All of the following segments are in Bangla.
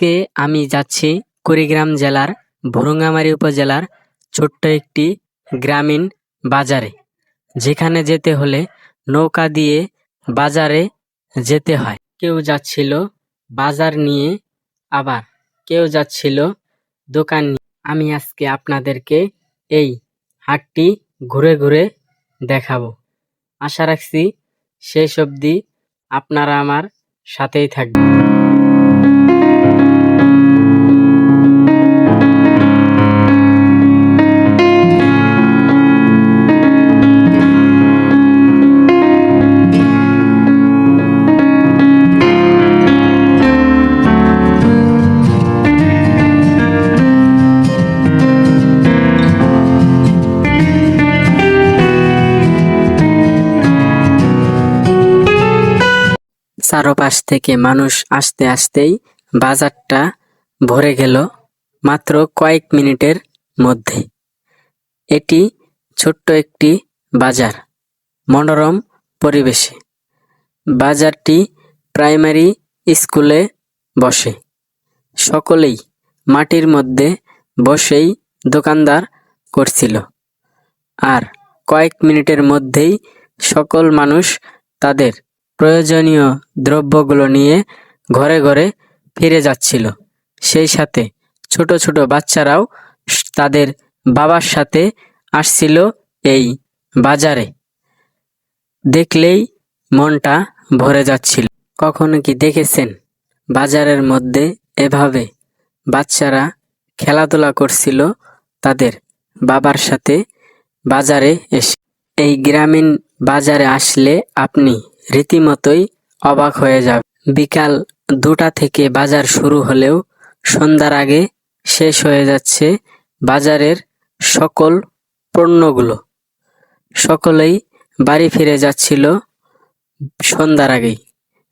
আজকে আমি যাচ্ছি কুড়িগ্রাম জেলার ভুরুঙ্গামারী উপজেলার ছোট্ট একটি গ্রামীণ বাজারে। যেখানে যেতে হলে নৌকা দিয়ে বাজারে যেতে হয়। কেউ যাচ্ছিল বাজার নিয়ে, আবার কেউ যাচ্ছিল দোকান নিয়ে। আমি আজকে আপনাদেরকে এই হাটটি ঘুরে ঘুরে দেখাবো। আশা রাখছি শেষ অবধি আপনারা আমার সাথেই থাকবেন। চারপাশ থেকে মানুষ আসতে আসতেই বাজারটা ভরে গেল মাত্র কয়েক মিনিটের মধ্যে। এটি ছোট্ট একটি বাজার, মনোরম পরিবেশে। বাজারটি প্রাইমারি স্কুলে বসে। সকলেই মাটির মধ্যে বসেই দোকানদার করছিল। আর কয়েক মিনিটের মধ্যেই সকল মানুষ তাদের প্রয়োজনীয় দ্রব্যগুলো নিয়ে ঘরে ঘরে ফিরে যাচ্ছিল। সেই সাথে ছোট ছোট বাচ্চারাও তাদের বাবার সাথে আসছিল এই বাজারে। দেখলেই মনটা ভরে যাচ্ছিল। কখনো কি দেখেছেন বাজারের মধ্যে এভাবে বাচ্চারা খেলাধুলা করছিল তাদের বাবার সাথে? বাজারে এসে এই গ্রামীণ বাজারে আসলে আপনি রীতিমতোই অবাক হয়ে যাবে। বিকাল দুটা থেকে বাজার শুরু হলেও সন্ধ্যার আগে শেষ হয়ে যাচ্ছে বাজারের সকল পণ্যগুলো। সকলেই বাড়ি ফিরে যাচ্ছিল সন্ধ্যার আগেই।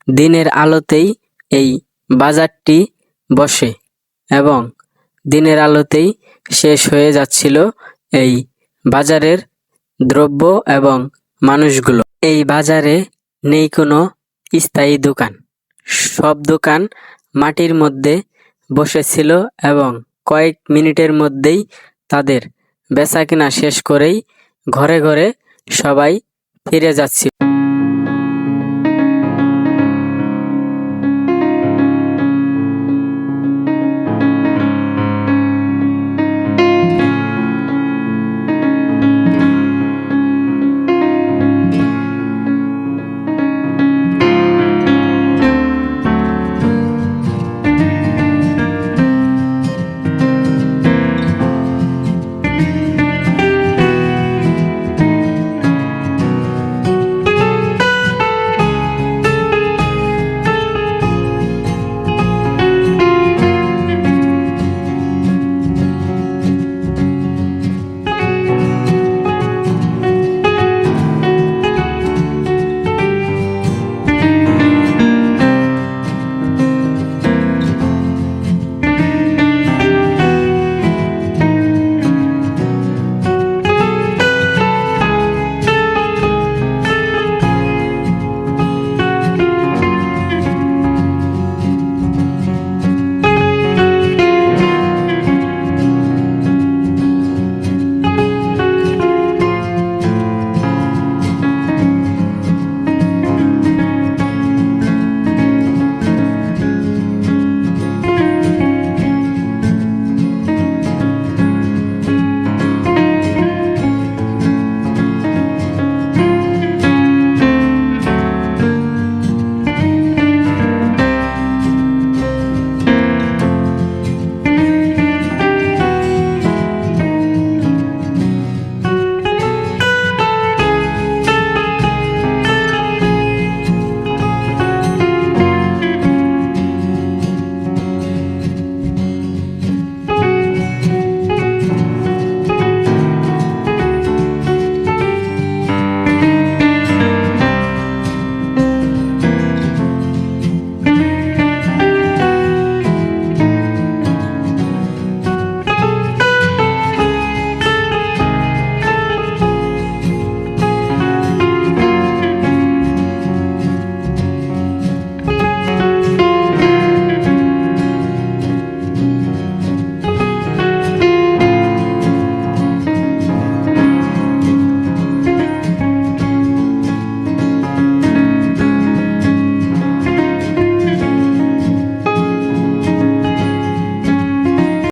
দিনের আলোতেই এই বাজারটি বসে এবং দিনের আলোতেই শেষ হয়ে যাচ্ছিল এই বাজারের দ্রব্য এবং মানুষগুলো। এই বাজারে নেই কোনো স্থায়ী দোকান। সব দোকান মাটির মধ্যে বসেছিল এবং কয়েক মিনিটের মধ্যেই তাদের বেচা কেনা শেষ করেই ঘরে ঘরে সবাই ফিরে যাচ্ছিল।